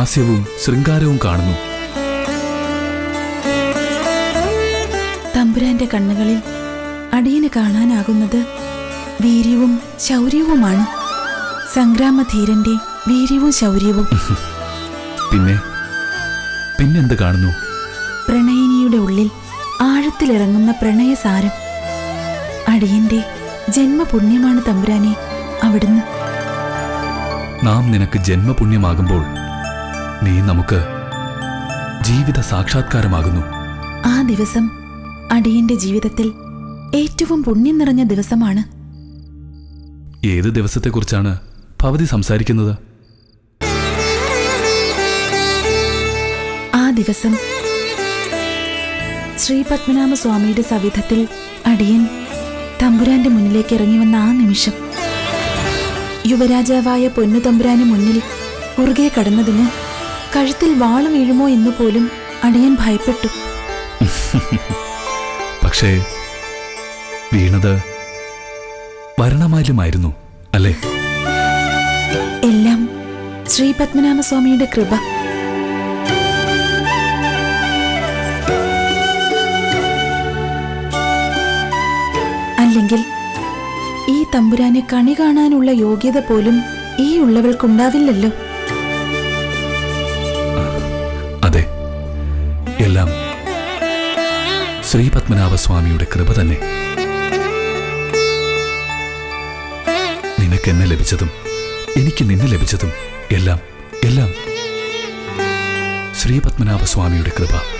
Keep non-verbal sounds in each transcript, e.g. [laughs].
ലാസ്യവും ശൃംഗാരവും കാണുന്നു. തമ്പുരാന്റെ കണ്ണുകളിൽ അടിയന് കാണാനാകുന്നത് വീര്യവും ശൗര്യവുമാണ്. സംഗ്രാമധീരന്റെ വീര്യവും ശൗര്യവും. [laughs] പിന്നെ? പിന്നെന്ത് കാണുന്നു? പ്രണയിനിയുടെ ഉള്ളിൽ ആഴത്തിലിറങ്ങുന്ന പ്രണയസാരം. അടിയന്റെ ജന്മപുണ്യമാണ് തമ്പുരാനെ അവിടുന്ന്. നാം നിനക്ക് ജന്മപുണ്യമാകുമ്പോൾ നീ നമുക്ക് ജീവിത സാക്ഷാത്കാരമാകുന്നു. ആ ദിവസം അടിയന്റെ ജീവിതത്തിൽ ഏറ്റവും പുണ്യം നിറഞ്ഞ ദിവസമാണ്. ഏത് ദിവസത്തെക്കുറിച്ചാണ് ഭവതി സംസാരിക്കുന്നത്? ആ ദിവസം ശ്രീ പത്മനാഭ സ്വാമിയുടെ സവിധത്തിൽ അടിയൻ തമ്പുരാന്റെ മുന്നിലേക്ക് ഇറങ്ങി വന്ന ആ നിമിഷം യുവരാജാവായ പൊന്നു തമ്പുരാന് മുന്നിൽ കുറുകെ കടന്നതിന് കഴുത്തിൽ വാൾ വീഴുമോ എന്ന് പോലും അടിയൻ ഭയപ്പെട്ടു. [laughs] പക്ഷേ വീണത് വരണമാല്യമായിരുന്നു അല്ലേ? എല്ലാം ശ്രീ പത്മനാഭസ്വാമിയുടെ കൃപ. അല്ലെങ്കിൽ ഈ തമ്പുരാനെ കണി കാണാനുള്ള യോഗ്യത പോലും ഈ ഉള്ളവൾക്കുണ്ടാവില്ലല്ലോ. ശ്രീപത്മനാഭസ്വാമിയുടെ കൃപ തന്നെ. നിനക്ക് എന്നെ ലഭിച്ചതും എനിക്ക് നിന്നെ ലഭിച്ചതും എല്ലാം എല്ലാം ശ്രീപത്മനാഭസ്വാമിയുടെ കൃപ.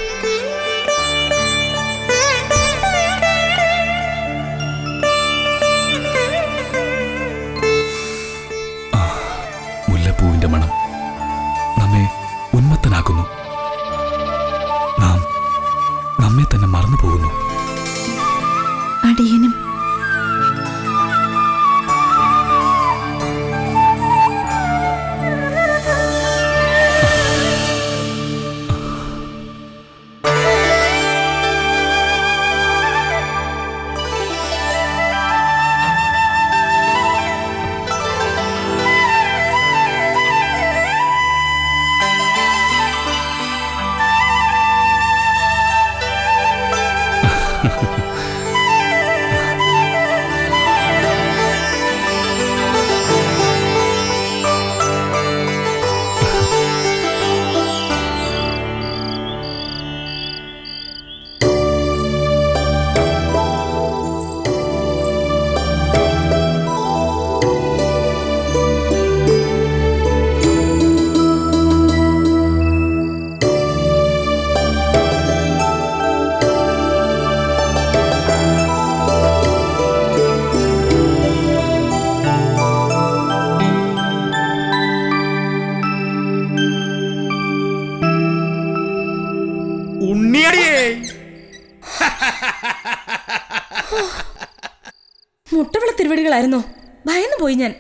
തിരുവടികളായിരുന്നോ ഭയന്നു പോയി ഞാൻ.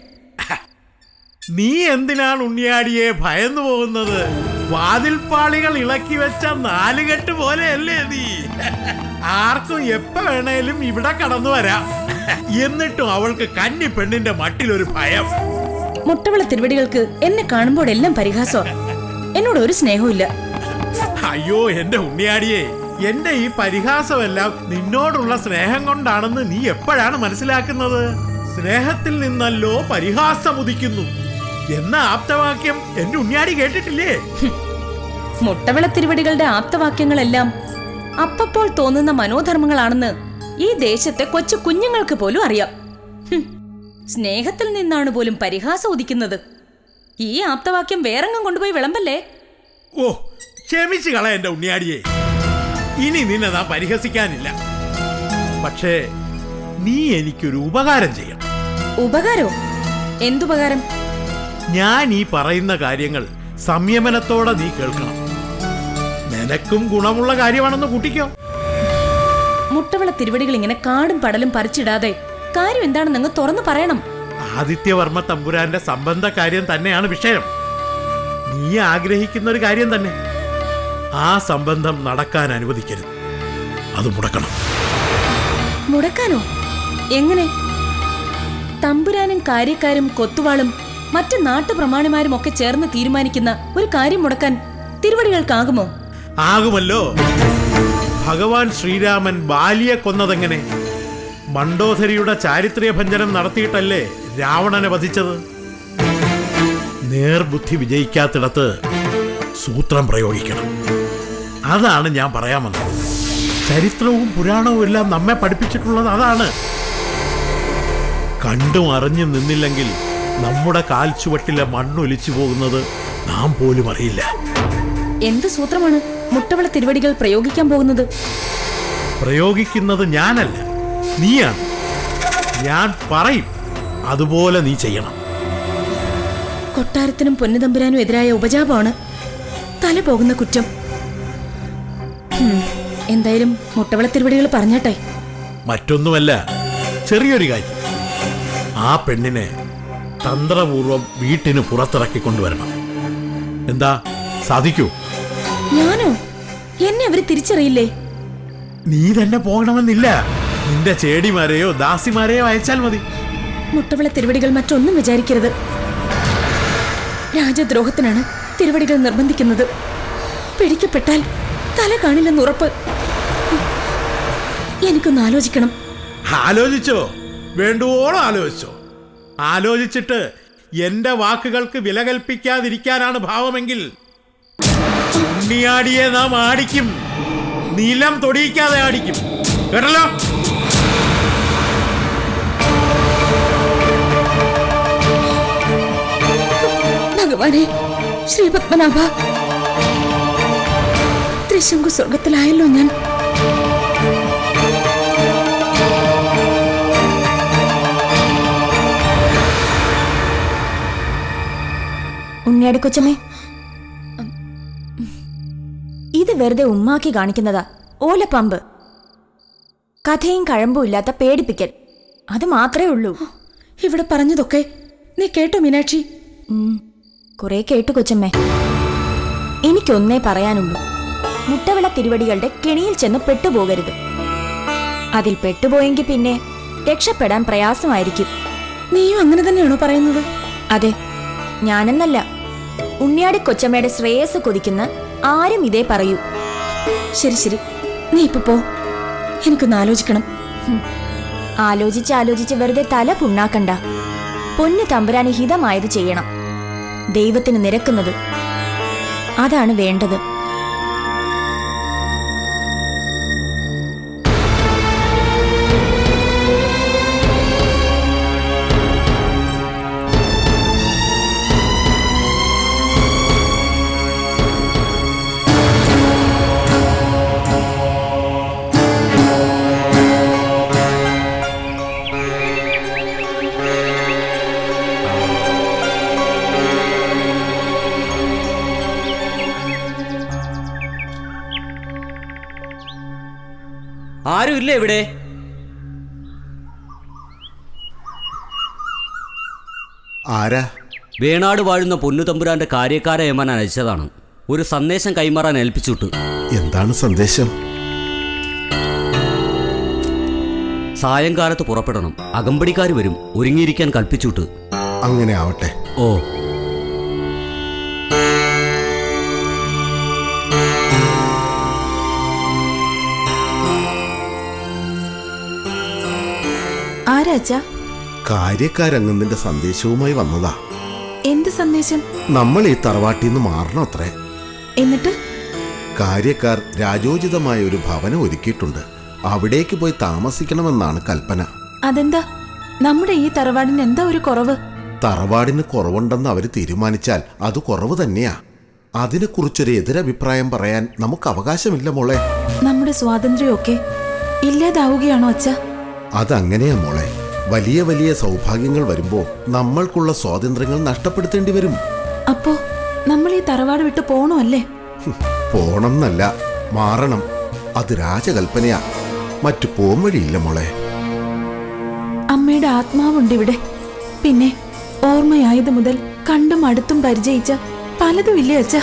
നീ എന്തിനാണ് ഉണ്ണിയാടിയെ ഭയന്നു പോകുന്നത്? വാതിൽപ്പാളികൾ ഇളക്കി വെച്ച നാലുകെട്ട് പോലെയല്ലേ നീ? ആർക്കും എപ്പ വേണേലും ഇവിടെ കടന്നു വരാം. എന്നിട്ടും അവൾക്ക് കന്നി പെണ്ണിന്റെ മട്ടിലൊരു ഭയം. മുട്ടവിള തിരുവടികൾക്ക് എന്നെ കാണുമ്പോഴെല്ലാം പരിഹാസം. എന്നോട് ഒരു സ്നേഹവും അയ്യോ എന്റെ ഉണ്ണിയാടിയെ എന്റെ ഈ പരിഹാസമെല്ലാം നിന്നോടുള്ള സ്നേഹം കൊണ്ടാണെന്ന് നീ എപ്പോഴാണ് മനസ്സിലാക്കുന്നത്? സ്നേഹത്തിൽ നിന്നല്ലോ പരിഹാസം ഉദിക്കുന്നു. എന്ന ആപ്തവാക്യം എന്റെ ഉണ്ണിയാടി കേട്ടിട്ടില്ലേ? മുട്ടവിള തിരുവടികളുടെ ആപ്തവാക്യങ്ങളെല്ലാം അപ്പപ്പോൾ തോന്നുന്ന മനോധർമ്മങ്ങളാണെന്ന് ഈ ദേശത്തെ കൊച്ചു കുഞ്ഞുങ്ങൾക്ക് പോലും അറിയാം. സ്നേഹത്തിൽ നിന്നാണ് പോലും പരിഹാസം ഉദിക്കുന്നത്. ഈ ആപ്തവാക്യം വേറെങ്ങും കൊണ്ടുപോയി വിളമ്പല്ലേ? ഓ ക്ഷമിച്ചു കള എന്റെ ഉണ്ണിയാടിയെ. ഇനി നിന്നെ നാം പരിഹസിക്കാനില്ല. പക്ഷേ നീ എനിക്കൊരു ഉപകാരം ചെയ്യണം. ഉപകാരോ? എന്തുപകാരം? ഞാൻ ഈ പറയുന്ന കാര്യങ്ങൾ സംയമനത്തോടെ നീ കേൾക്കണം. നിനക്കും ഗുണമുള്ള കാര്യമാണെന്ന് കൂട്ടിക്കോ. മുട്ടവിള തിരുവടികൾ ഇങ്ങനെ കാടും പടലും പറിച്ചിടാതെ കാര്യം എന്താണെന്ന് നിങ്ങൾ തുറന്നു പറയണം. ആദിത്യവർമ്മ തമ്പുരാന്റെ സംബന്ധ കാര്യം തന്നെയാണ് വിഷയം. നീ ആഗ്രഹിക്കുന്ന ഒരു കാര്യം തന്നെ. ആ സംബന്ധം നടക്കാൻ അനുവദിക്കരുത്. അത് മുടക്കണം. മുടക്കാനോ? എങ്ങനെ? തമ്പുരാനും കാര്യക്കാരും കൊത്തുവാളും മറ്റ് നാട്ടുപ്രമാണിമാരും ഒക്കെ ചേർന്ന് തീരുമാനിക്കുന്ന ഒരു കാര്യം മുടക്കാൻ തിരുവടികൾക്കാകുമോ? ആകുമല്ലോ. ഭഗവാൻ ശ്രീരാമൻ ബാലിയെ കൊന്നതെങ്ങനെ? മണ്ടോധരിയുടെ ചാരിത്രീയ ഭഞ്ജനം നടത്തിയിട്ടല്ലേ രാവണനെ വധിച്ചത്? നേർബുദ്ധി വിജയിക്കാത്തിടത്ത് സൂത്രം പ്രയോഗിക്കണം. അതാണ് ഞാൻ പറയാൻ വന്നത്. ചരിത്രവും പുരാണവും എല്ലാം നമ്മെ പഠിപ്പിച്ചിട്ടുള്ളത് അതാണ്. കണ്ടും അറിഞ്ഞു നിന്നില്ലെങ്കിൽ നമ്മുടെ കാൽച്ചുവട്ടിലെ മണ്ണൊലിച്ചു പോകുന്നത് നാം പോലും അറിയില്ല. എന്ത് സൂത്രമാണ്? മുട്ടവള തിരുവടികൾ പ്രയോഗിക്കാൻ പോകുന്നത്? പ്രയോഗിക്കുന്നത് ഞാനല്ല. നീയാണ്. ഞാൻ പറയും. അതുപോലെ നീ ചെയ്യണം. കൊട്ടാരത്തിനും പൊന്നുതമ്പുരാനും എതിരായ ഉപജാപമാണ് തല പോകുന്ന കുറ്റം എന്തായാലും മുട്ടവള തിരുവടികൾ പറഞ്ഞാട്ടെ. മറ്റൊന്നുമല്ല ചെറിയൊരു കാര്യം. ആ പെണ്ണിനെ തന്ത്രപൂർവം വീട്ടിന് പുറത്തിറക്കി കൊണ്ടുവരണം. എന്താ? സാധിക്കൂ. ഞാനോ? എന്നെ അവർ തിരിച്ചറിയില്ലേ? നീ തന്നെ പോകണമെന്നില്ല. നിന്റെ ചേടിമാരെയോ ദാസിമാരെയോ അയച്ചാൽ മതി. മുട്ടവിള തിരുവടികൾ മറ്റൊന്നും വിചാരിക്കരുത്. രാജദ്രോഹത്തിനാണ് തിരുവടികൾ നിർബന്ധിക്കുന്നത്. പിടിക്കപ്പെട്ടാൽ തല കാണില്ലെന്ന് ഉറപ്പ്. എനിക്കൊന്ന് ആലോചിക്കണം. ആലോചിച്ചോ? വേണ്ടുവോളം ആലോചിച്ചോ. ആലോചിച്ചിട്ട് എന്റെ വാക്കുകൾക്ക് വില കൽപ്പിക്കാതിരിക്കാനാണ് ഭാവമെങ്കിൽ ഉണ്ണിയാടിയെ നാം ആടിക്കും. നീലം തൊടിയിക്കാതെ ആടിക്കും. കേട്ടല്ലോ? ഭഗവാനെ ശ്രീപത്മനാഭ. ത്രിശങ്കു സ്വർഗത്തിലായല്ലോ ഞാൻ. ഉണ്ണിയാടി കൊച്ചമ്മേ. ഇത് വെറുതെ ഉമ്മാക്കി കാണിക്കുന്നതാ. ഓലപ്പമ്പ്. കഥയും കഴമ്പും ഇല്ലാത്ത പേടിപ്പിക്കൽ. അത് മാത്രമേ ഉള്ളൂ. ഇവിടെ പറഞ്ഞതൊക്കെ നീ കേട്ടോ മീനാക്ഷി? കുറെ കേട്ടു കൊച്ചമ്മേ. എനിക്കൊന്നേ പറയാനുള്ളൂ. മുട്ടവിള തിരുവടികളുടെ കെണിയിൽ ചെന്ന് പെട്ടുപോകരുത്. അതിൽ പെട്ടുപോയെങ്കിൽ പിന്നെ രക്ഷപ്പെടാൻ പ്രയാസമായിരിക്കും. നീയും അങ്ങനെ തന്നെയാണോ പറയുന്നത്? അതെ ഞാനെന്നല്ല. ഉണ്ണിയാടി കൊച്ചമ്മയുടെ ശ്രേയസ് കൊതിക്കുന്ന ആരും ഇതേ പറയൂ. ശരി ശരി. നീ ഇപ്പൊ പോ. എനിക്കൊന്ന് ആലോചിക്കണം. ആലോചിച്ച് ആലോചിച്ച് വെറുതെ തല പുണ്ണാക്കണ്ട. പൊന്നു തമ്പുരാന് ഹിതമായത് ചെയ്യണം. ദൈവത്തിന് നിരക്കുന്നത്. അതാണ് വേണ്ടത്. ആരും ഇല്ല ഇവിടെ? ആരാ? വേണാട് വാഴുന്ന പൊന്നു തമ്പുരാന്റെ കാര്യക്കാരെ ഏമാൻ അയച്ചതാണ്. ഒരു സന്ദേശം കൈമാറാൻ ഏൽപ്പിച്ചുട്ടു എന്താണ് സന്ദേശം? സായങ്കാലത്ത് പുറപ്പെടണം. അകമ്പടിക്കാർ വരും. ഒരുങ്ങിയിരിക്കാൻ കൽപ്പിച്ചുവിട്ട്. അങ്ങനെ ആവട്ടെ. ഓ. ആരാച്ചാ കാര്യക്കാരംഗത്തിന്റെ സന്ദേശവുമായി വന്നതാ. എന്ത് സന്ദേശം? നമ്മൾ ഈ തറവാട്ടിൽ നിന്ന് മാറണം അത്രേ. എന്നിട്ട്? കാര്യക്കാർ രാജോചിതമായ ഒരു ഭവനം ഒരുക്കിയിട്ടുണ്ട്. അവിടേക്ക് പോയി താമസിക്കണമെന്നാണ് കൽപ്പന. അതെന്താ? നമ്മുടെ ഈ തറവാടിന് എന്താ ഒരു കുറവ്? തറവാടിന് കുറവുണ്ടെന്ന് അവർ തീരുമാനിച്ചാൽ അത് കുറവ് തന്നെയാ. അതിനെക്കുറിച്ചൊരു എതിരഭിപ്രായം പറയാൻ നമുക്ക് അവകാശമില്ല മോളെ. നമ്മുടെ സ്വാതന്ത്ര്യമൊക്കെ ഇല്ലാതാവുകയാണോ അച്ഛ? അതങ്ങനെയാ മോളെ. വലിയ വലിയ സൗഭാഗ്യങ്ങൾ വരുമ്പോ നമ്മൾക്കുള്ള സ്വാതന്ത്ര്യങ്ങൾ നഷ്ടപ്പെടുത്തേണ്ടി വരും. അപ്പോ നമ്മൾ ഈ തറവാട് വിട്ട് പോണോ അല്ലേ പോണം എന്നല്ല മാറണം. അത് രാജകൽപ്പനയാ. മറ്റു പോം വഴിയില്ല മോളെ. അമ്മയുടെ ആത്മാവുണ്ട് ഇവിടെ പിന്നെ ഓർമ്മയായത് മുതൽ കണ്ടും അടുത്തും പരിചയിച്ച പലതും ഇല്ലേ അച്ഛ?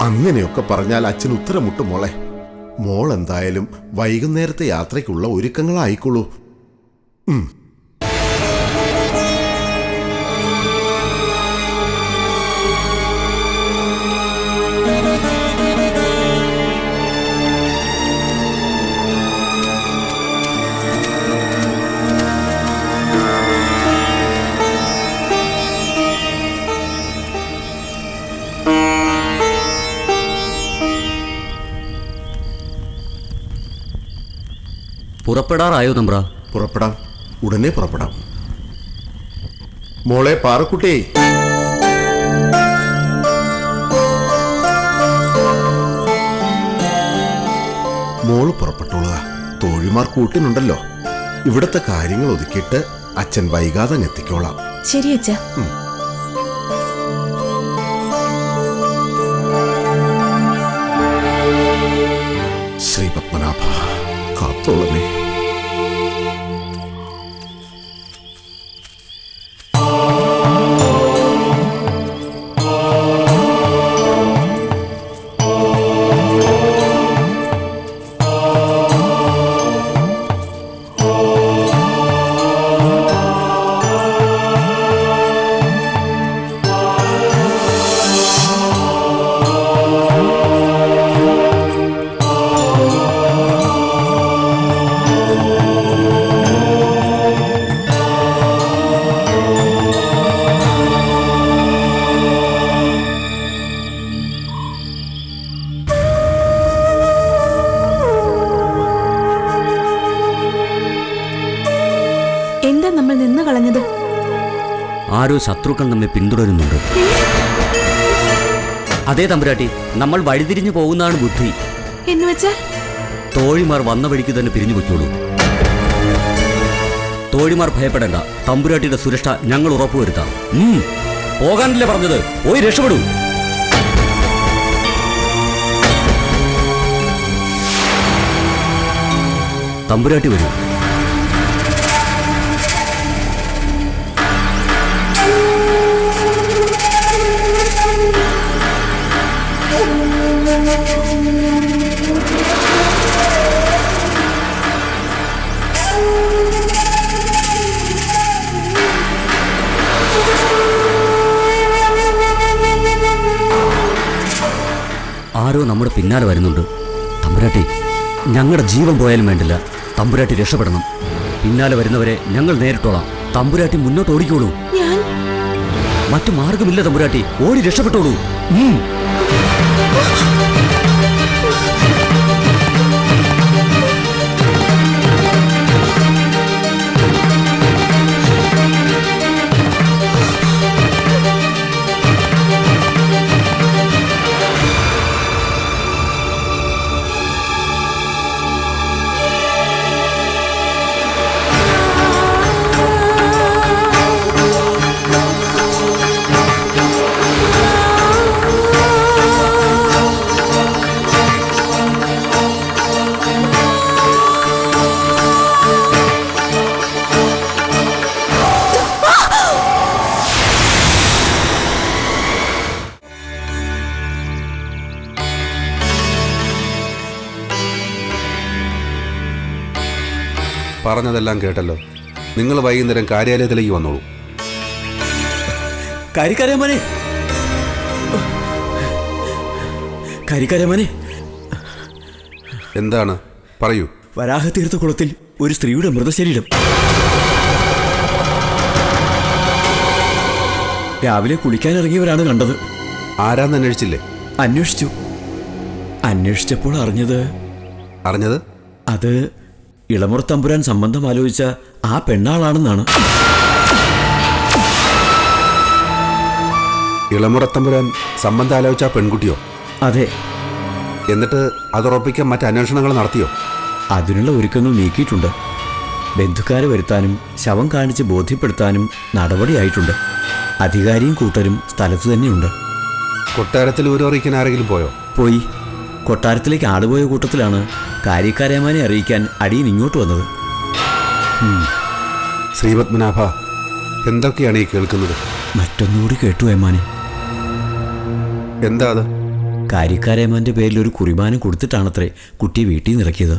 അങ്ങനെയൊക്കെ പറഞ്ഞാൽ അച്ഛൻ ഉത്തരമുട്ടും മോളെ. മോൾ എന്തായാലും വൈകുന്നേരത്തെ യാത്രയ്ക്കുള്ള ഒരുക്കങ്ങളായിക്കോളൂ പുറപ്പെടാറായോ തമ്പ്ര? പുറപ്പെടാം. ഉടനെ പുറപ്പെടാം. മോളെ പാറക്കുട്ടി. മോൾ പുറപ്പെട്ടോളുക തോഴിമാർ കൂട്ടിനുണ്ടല്ലോ. ഇവിടത്തെ കാര്യങ്ങൾ ഒതുക്കിയിട്ട് അച്ഛൻ വൈകാതെ എത്തിക്കോളാം. ശരി അച്ഛ. ആരോ ശത്രുക്കൾ നമ്മെ പിന്തുടരുന്നുണ്ട്. അതേ തമ്പുരാട്ടി നമ്മൾ വഴിതിരിഞ്ഞു പോകുന്നതാണ് ബുദ്ധി. എന്ന് വെച്ചാൽ? തോഴിമാർ വന്ന വഴിക്ക് തന്നെ പിരിഞ്ഞു വെച്ചോളൂ തോഴിമാർ ഭയപ്പെടേണ്ട. തമ്പുരാട്ടിയുടെ സുരക്ഷ ഞങ്ങൾ ഉറപ്പുവരുത്താം പോകാനല്ലേ പറഞ്ഞത്? പോയി രക്ഷപ്പെടൂ. തമ്പുരാട്ടി വരൂ. ആരോ നമ്മുടെ പിന്നാലെ വരുന്നുണ്ട്. തമ്പുരാട്ടി ഞങ്ങളുടെ ജീവൻ പോയാലും വേണ്ടില്ല. തമ്പുരാട്ടി രക്ഷപ്പെടണം. പിന്നാലെ വരുന്നവരെ ഞങ്ങൾ നേരിട്ടോളാം. തമ്പുരാട്ടി മുന്നോട്ട് ഓടിക്കോളൂ. മറ്റു മാർഗമില്ല തമ്പുരാട്ടി. ഓടി രക്ഷപ്പെട്ടോളൂ. പറഞ്ഞതെല്ലാം കേട്ടല്ലോ. നിങ്ങൾ വൈകുന്നേരം കാര്യാലയത്തിലേക്ക് വന്നോളൂ. കരിക്കരമനെ കരിക്കരമനെ എന്താണ്? പറയൂ. വരാഹതീർത്ഥ കുളത്തിൽ ഒരു സ്ത്രീയുടെ മൃതശരീരം. രാവിലെ കുളിക്കാൻ ഇറങ്ങിയവരാണ് കണ്ടത്. ആരാന്ന് അന്വേഷിച്ചില്ലേ? അന്വേഷിച്ചു. അന്വേഷിച്ചപ്പോൾ അറിഞ്ഞത് അറിഞ്ഞത്? അത് ഇളമുറ തമ്പുരാൻ സംബന്ധം ആലോചിച്ച ആ പെണ്ണാളാണെന്നാണ്. ഇളമുറത്തമ്പുരാൻ സംബന്ധം ആലോചിച്ച ആ പെൺകുട്ടിയോ? അതെ. എന്നിട്ട് അതുറപ്പിക്കാൻ മറ്റ് അന്വേഷണങ്ങൾ നടത്തിയോ? അതിനുള്ള ഒരുക്കങ്ങൾ നീക്കിയിട്ടുണ്ട്. ബന്ധുക്കാരെ വരുത്താനും ശവം കാണിച്ച് ബോധ്യപ്പെടുത്താനും നടപടിയായിട്ടുണ്ട്. അധികാരിയും കൂട്ടരും സ്ഥലത്ത് തന്നെയുണ്ട്. കൊട്ടാരത്തിൽ വിവരറിയിക്കാൻ ആരെങ്കിലും പോയോ? പോയി. കൊട്ടാരത്തിലേക്ക് ആളുപോയ കൂട്ടത്തിലാണ് കാര്യക്കാരേമാനെ അറിയിക്കാൻ അടിയൻ ഇങ്ങോട്ട് വന്നത്. ശ്രീപത്മനാഭ എന്തൊക്കെയാണ് ഈ കേൾക്കുന്നത്? മറ്റൊന്നുകൂടി കേട്ടു ഏമാനെ. എന്താ അത്? കാര്യക്കാരേമാന്റെ പേരിൽ ഒരു കുറിമാനം കൊടുത്തിട്ടാണത്രേ കുട്ടിയെ വീട്ടിൽ നിറക്കിയത്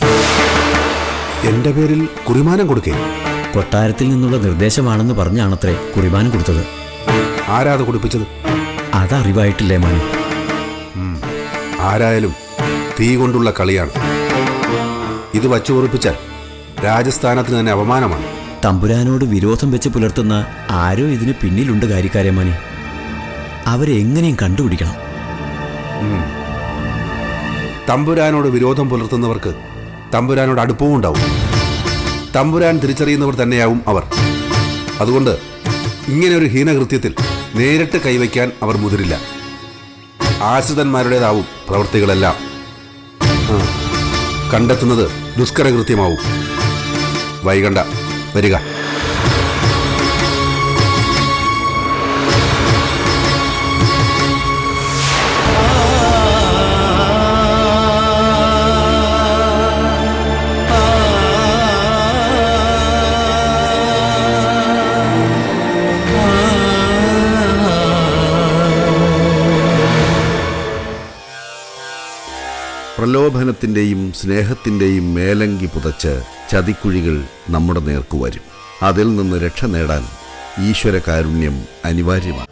എന്റെ പേരിൽ കുറിമാനം കൊടുക്കേ? കൊട്ടാരത്തിൽ നിന്നുള്ള നിർദ്ദേശമാണെന്ന് പറഞ്ഞാണത്രേ കുറിമാനം കൊടുത്തത്. ആരാ അത് കുടിപ്പിച്ചത്? അതറിവായിട്ടില്ലേ മാനെ ആരായാലും തീ കൊണ്ടുള്ള കളിയാണ്. ഇത് വച്ചു ഉറപ്പിച്ചാൽ രാജസ്ഥാനത്തിന് തന്നെ അപമാനമാണ്. തമ്പുരാനോട് വിരോധം വെച്ച് പുലർത്തുന്ന ആരോ ഇതിന് പിന്നിലുണ്ട് കാര്യക്കാരമാനി അവരെ എങ്ങനെയും കണ്ടുപിടിക്കണം. തമ്പുരാനോട് വിരോധം പുലർത്തുന്നവർക്ക് തമ്പുരാനോട് അടുപ്പവും ഉണ്ടാവും. തമ്പുരാൻ തിരിച്ചറിയുന്നവർ തന്നെയാവും അവർ. അതുകൊണ്ട് ഇങ്ങനെ ഒരു ഹീനകൃത്യത്തിൽ നേരിട്ട് കൈവയ്ക്കാൻ അവർ മുതിരില്ല. ആശ്രിതന്മാരുടേതാവും പ്രവൃത്തികളെല്ലാം. കണ്ടെത്തുന്നത് ദുഷ്കരകൃത്യമാവും. വൈകണ്ട വരിക. പ്രലോഭനത്തിന്റെയും സ്നേഹത്തിന്റെയും മേലങ്കി പുതച്ച് ചതിക്കുഴികൾ നമ്മുടെ നേർക്കു വരും. അതിൽ നിന്ന് രക്ഷ നേടാൻ ഈശ്വര കാരുണ്യം അനിവാര്യമാണ്.